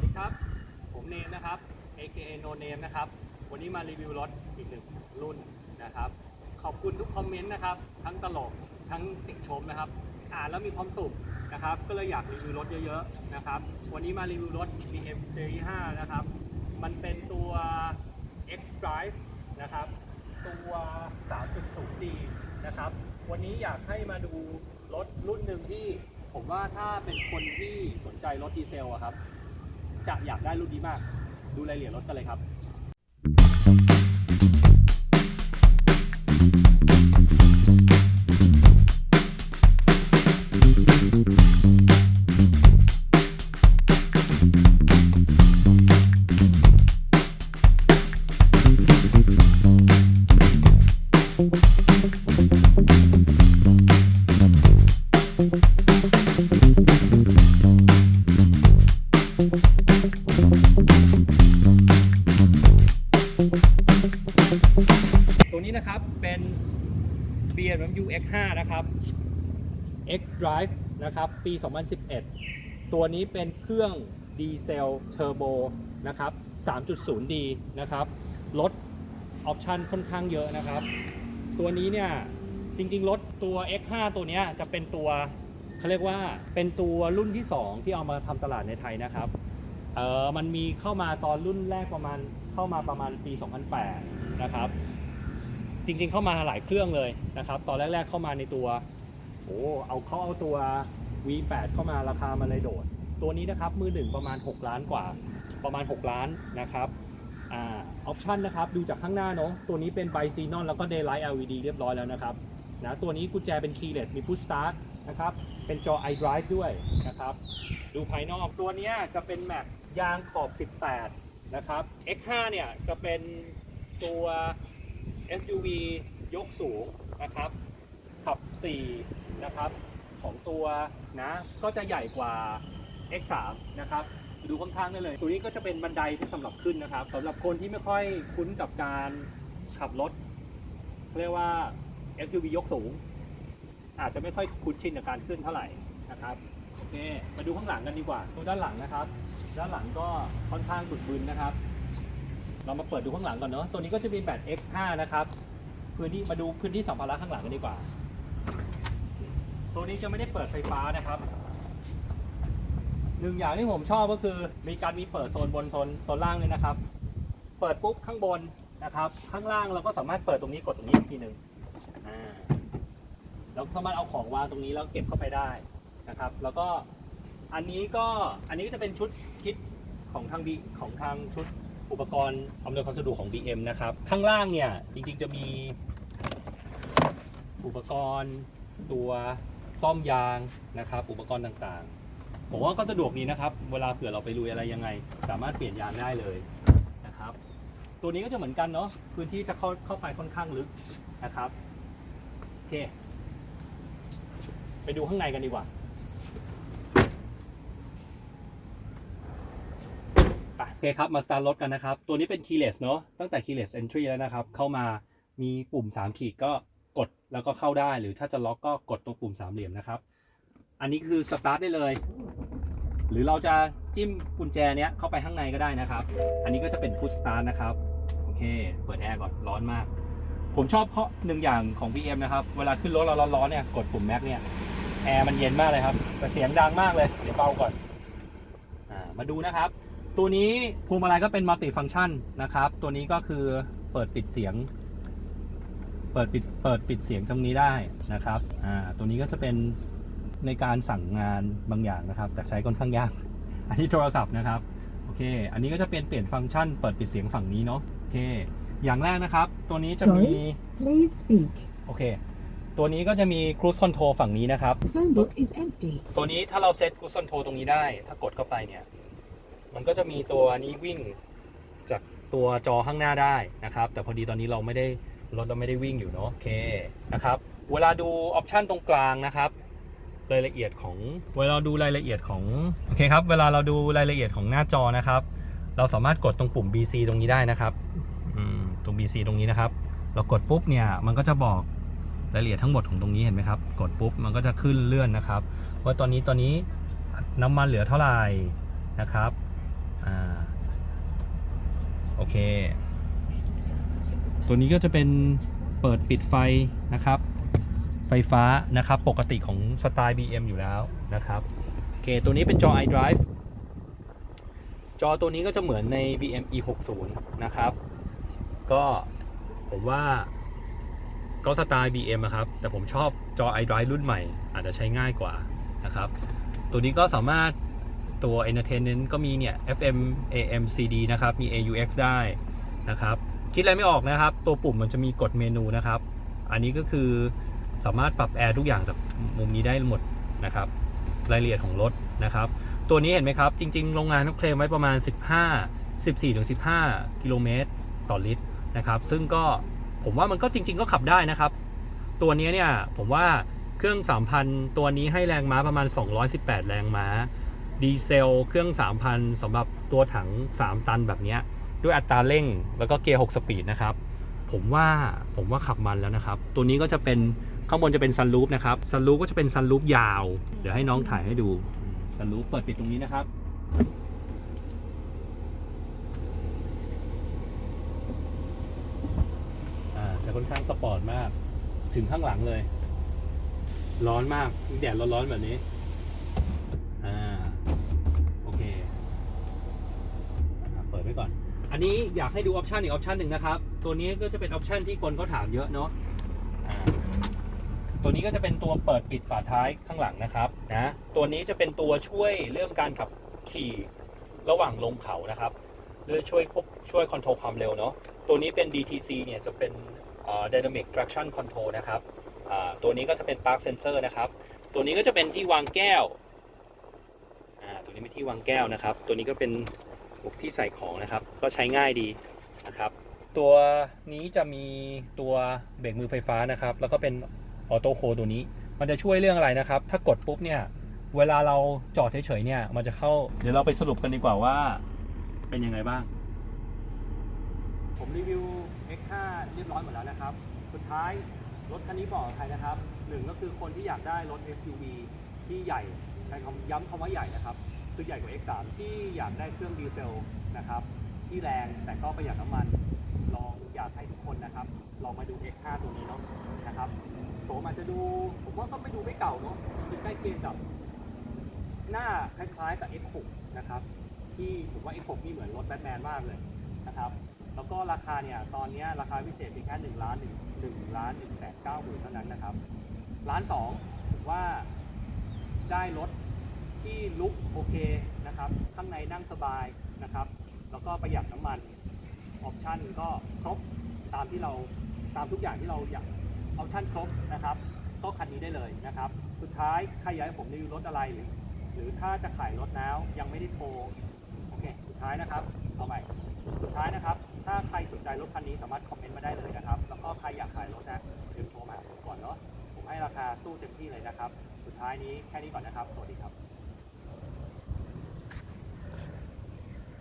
วัสดีครับ ผมเนมนะครับ AKA No Name นะครับ วันนี้มารีวิวรถอีกหนึ่งรุ่นนะครับ ขอบคุณทุกคอมเมนต์นะครับ ทั้งตลก ทั้งติชมนะครับ อ่านแล้วมีความสุขนะครับ ก็เลยอยากรีวิวรถเยอะๆนะครับ วันนี้มารีวิวรถ BM Series 5นะครับ มันเป็นตัว X Drive นะครับ ตัว 3.0D นะครับ วันนี้อยากให้มาดูรถรุ่นหนึ่งที่ ผมว่าถ้าเป็นคนที่สนใจรถดีเซลอะครับ จะอยากได้รุ่นนี้มาก ดูรายละเอียดรถกันเลยครับ ตัวนี้นะครับเป็น BMW X5 นะครับ X Drive นะครับ ปี 2011 ตัวนี้เป็นเครื่องดีเซลเทอร์โบนะครับ 3.0D นะครับ ลดออปชันค่อนข้างเยอะนะครับ ตัวนี้เนี่ยจริงๆ รถตัว X5 ตัวเนี้ยจะเป็นตัวเขาเรียกว่าเป็นตัวรุ่นที่ 2 ที่เอามาทำตลาดในไทยนะครับ เออมันมีเข้ามาตอนรุ่นแรกประมาณ เข้ามาประมาณปี 2008 นะครับ จริงๆเข้ามาหลายเครื่องเลยนะครับ ตอนแรก ๆเข้ามาในตัวโอ้เอาเขาเอาตัว V8 เข้ามาราคามันเลยโดด ตัวนี้นะครับมือหนึ่งประมาณ 6 ล้านกว่า ประมาณ 6 ล้านนะครับออปชันนะครับดูจากข้างหน้าเนาะตัวนี้เป็นไบซีนอนแล้วก็ Daylight LED เรียบร้อยแล้วนะครับนะตัวนี้กุญแจเป็น keyless มี push start นะครับเป็นจอ iDrive ด้วยนะครับ ดูภายนอกตัวเนี้ยจะเป็นแม็กยางขอบ 18 นะครับ X5 เนี่ยจะเป็นตัว SUV ยกสูงนะครับ ขับ 4 นะครับ ของตัวนะก็จะใหญ่กว่า X3 นะครับดูข้างๆได้เลย ตัวนี้ก็จะเป็นบันไดที่สำหรับขึ้นนะครับสำหรับคนที่ไม่ค่อยคุ้นกับการขับรถเรียกว่า SUV ยกสูง อาจจะไม่ค่อยคุ้นชินกับการขึ้นเท่าไหร่นะครับ โอเค มาดูข้างหลังกันดีกว่า ดูด้านหลังนะครับ ด้านหลังก็ค่อนข้างบึกบึนนะครับ เรามาเปิดดูข้างหลังก่อนเนาะ ตัวนี้ก็จะมีแบต X5 นะครับ พื้นที่มาดูพื้นที่สัมภาระข้างหลังกันดีกว่า ตัวนี้จะไม่ได้เปิดไฟฟ้านะครับ หนึ่งอย่างที่ผมชอบก็คือ มีการมีเปิดโซนบนโซนโซนล่างเลยนะครับ เปิดปุ๊บข้างบนนะครับ ข้างล่างเราก็สามารถเปิดตรงนี้กดตรงนี้อีกทีหนึ่งอ่าเราสามารถเอาของวางตรงนี้แล้วเก็บเข้าไปได้ นะครับ แล้วก็อันนี้ก็อันนี้ก็จะเป็นชุดคิดของทางบีของทางชุดอุปกรณ์อำนวยความสะดวกของ BM นะครับ ข้างล่างเนี่ยจริงๆจะมีอุปกรณ์ตัวซ่อมยางนะครับ อุปกรณ์ต่างๆ ผมว่าก็สะดวกดีนะครับ เวลาเผื่อเราไปลุยอะไรยังไง สามารถเปลี่ยนยางได้เลยนะครับ ตัวนี้ก็จะเหมือนกันเนาะพื้นที่จะเข้าเข้าไปค่อนข้างลึกนะครับโอเค ไปดูข้างในกันดีกว่า ไปโอ เคครับ มาสตาร์ทรถกันนะครับ ตัวนี้เป็น keyless เนอะตั้งแต่ keyless entry แล้วนะครับ เข้ามามีปุ่ม 3 ขีดก็กดแล้วก็เข้าได้ หรือถ้าจะล็อกก็กดตรงปุ่มสามเหลี่ยมนะครับ อันนี้คือสตาร์ทได้เลย หรือเราจะจิ้มกุญแจเนี้ยเข้าไปข้างในก็ได้นะครับ อันนี้ก็จะเป็น push start นะครับ โอเค เปิดแอร์ก่อนร้อนมาก ผมชอบข้อหนึ่งอย่างของ BM นะครับ เวลาขึ้นรถเราร้อนๆเนี่ยกดปุ่มแม็กเนี่ยแอร์มันเย็นมากเลยครับ แต่เสียงดังมากเลย เดี๋ยวเบาก่อน อ่า มาดูนะครับ ตัวนี้พวงมาลัยก็เป็นมัลติฟัง c t ชันนะครับ ตัวนี้ก็คือเปิดปิดเสียง เปิดปิดเปิดปิดเสียงตรงนี้ได้นะครับอ่าตัวนี้ก็จะเป็นในการสั่งงานบางอย่างนะครับ แต่ใช้ค่อนข้างยาก อันนี้โทรศัพท์นะครับโอเค อันนี้ก็จะเป็นเปลี่ยนฟังก์ชัน เปิดปิดเสียงฝั่งนี้เนาะโอเค อย่างแรกนะครับ ตัวนี้จะมี Please speak. โอเค ตัวนี้ก็จะมี cruise control ฝั่งนี้นะครับ The phone book is empty. ตัวนี้ถ้าเราเซต cruise control ตรงนี้ได้ ถ้ากดเข้าไปเนี่ย มันก็จะมีตัวนี้วิ่งจากตัวจอข้างหน้าได้นะครับ แต่พอดีตอนนี้เราไม่ได้รถเราไม่ได้วิ่งอยู่เนาะโอเคนะครับ เวลาดูออปชันตรงกลางนะครับรายละเอียดของเวลาดูรายละเอียดของโอเคครับ เวลาเราดูรายละเอียดของหน้าจอนะครับ เราสามารถกดตรงปุ่ม BC ตรงนี้ได้นะครับอืมตรง BC ตรงนี้นะครับ เรากดปุ๊บเนี่ยมันก็จะบอกรายละเอียดทั้งหมดของตรงนี้เห็นไหมครับ กดปุ๊บมันก็จะขึ้นเลื่อนนะครับ ว่าตอนนี้ตอนนี้น้ำมันเหลือเท่าไหร่นะครับ อ่าโอเค ตัวนี้ก็จะเป็นเปิดปิดไฟนะครับ ไฟฟ้านะครับ ปกติของสไตล์ BM อยู่แล้วนะครับโอเคตัวนี้เป็นจอ iDrive จอตัวนี้ก็จะเหมือนใน BM E60 นะครับ ก็ผมว่าก็สไตล์ BM อะครับ แต่ผมชอบจอ iDrive รุ่นใหม่ อาจจะใช้ง่ายกว่านะครับ ตัวนี้ก็สามารถ ตัว Entertainment ก็มีเนี่ย FM AM CD นะครับ มี AUX ได้นะครับ คิดอะไรไม่ออกนะครับ ตัวปุ่มมันจะมีกดเมนูนะครับ อันนี้ก็คือสามารถปรับแอร์ทุกอย่างจากมุมนี้ได้หมดนะครับ รายละเอียดของรถนะครับ ตัวนี้เห็นไหมครับ จริง ๆ โรงงานเขาเคลมไว้ประมาณ 15 14-15 กิโลเมตรต่อลิตรนะครับ ซึ่งก็ผมว่ามันก็จริง ๆ ก็ขับได้นะครับ ตัวนี้เนี่ยผมว่าเครื่อง 3,000 ตัวนี้ให้แรงม้าประมาณ 218 แรงม้า ดีเซลเครื่อง 3,000สำหรับตัวถัง 3 ตันแบบนี้ ด้วยอัตราเร่งแล้วก็เกียร์ 6 สปีดนะครับ ผมว่าผมว่าขับมันแล้วนะครับ ตัวนี้ก็จะเป็นข้างบนจะเป็นซันรูฟนะครับซันรูฟก็จะเป็นซันรูฟยาว เดี๋ยวให้น้องถ่ายให้ดูซันรูฟเปิดปิดตรงนี้นะครับอ่าจะค่อนข้างสปอร์ตมาก ถึงข้างหลังเลย ร้อนมากแดดร้อนๆแบบนี้ อ่า โอเคอะเปิดไว้ก่ อันนี้อยากให้ดูออปชันอีกออปชันหนึ่งนะครับ ตัวนี้ก็จะเป็นออปชันที่คนเขาถามเยอะเนาะตัวนี้ก็จะเป็นตัวเปิดปิดฝาท้ายข้างหลังนะครับนะตัวนี้จะเป็นตัวช่วยเรื่องการขับขี่ระหว่างลงเขานะครับเพื่อช่วยควบช่วยคอนโทรลความเร็วเนาะตัวนี้เป็น DTC เนี่ยจะเป็น Dynamic Traction Control นะครับตัวนี้ก็จะเป็น Park Sensor นะครับ ตัวนี้ก็จะเป็นที่วางแก้วตัวนี้เป็นที่วางแก้วนะครับ ตัวนี้ก็เป็น บุกที่ใส่ของนะครับ ก็ใช้ง่ายดีนะครับ ตัวนี้จะมีตัวเบรกมือไฟฟ้านะครับ แล้วก็เป็นออโต้โคตัวนี้ มันจะช่วยเรื่องอะไรนะครับ ถ้ากดปุ๊บเนี่ยเวลาเราจอดเฉยๆเนี่ยมันจะเข้าเดี๋ยวเราไปสรุปกันดีกว่าว่า เป็นยังไงบ้าง ผมรีวิว X5 เรียบร้อยหมดแล้วนะครับ สุดท้ายรถคันนี้บอกใครนะครับหนึ่งก็คือคนที่อยากได้รถ SUV ที่ใหญ่ ใช้คำย้ำคำว่าใหญ่นะครับ คือใหญ่กว่า X3 ที่อยากได้เครื่องดีเซลนะครับที่แรงแต่ก็ประหยัดน้ำมัน ลองอยากให้ทุกคนนะครับ ลองมาดู X5 ตัวนี้เนาะนะครับโฉมอาจจะดู ผมว่าก็ไม่ดูไม่เก่าเนาะจริงๆใกล้เคียงกับ หน้าคล้ายๆกับ X6 นะครับ ที่ผมว่า X6 นี่เหมือนรถแบทแมนมากเลยนะครับแล้วก็ราคาเนี่ยตอนนี้ราคาพิเศษเพียงแค่หนึ่งล้านหนึ่งหนึ่งล้านหนึ่งแสนเก้าหมื่นเท่านั้นนะครับล้านสองผมว่าได้รถ ที่ลุกโอเคนะครับ ข้างในนั่งสบายนะครับ แล้วก็ประหยัดน้ำมัน ออปชั่นก็ครบตามที่เราตามทุกอย่างที่เราอยากออปชั่นครบนะครับ ก็คันนี้ได้เลยนะครับ สุดท้ายใครอยากให้ผมรีวิวรถอะไรหรือหรือถ้าจะขายรถแล้วยังไม่ได้โทรโอเค สุดท้ายนะครับเอาใหม่สุดท้ายนะครับ ถ้าใครสนใจรถคันนี้สามารถคอมเมนต์มาได้เลยนะครับ แล้วก็ใครอยากขายรถนะเดี๋ยวโทรมาหาผมก่อนเนาะผมให้ราคาสู้เต็มที่เลยนะครับ สุดท้ายนี้แค่นี้ก่อนนะครับ สวัสดีครับ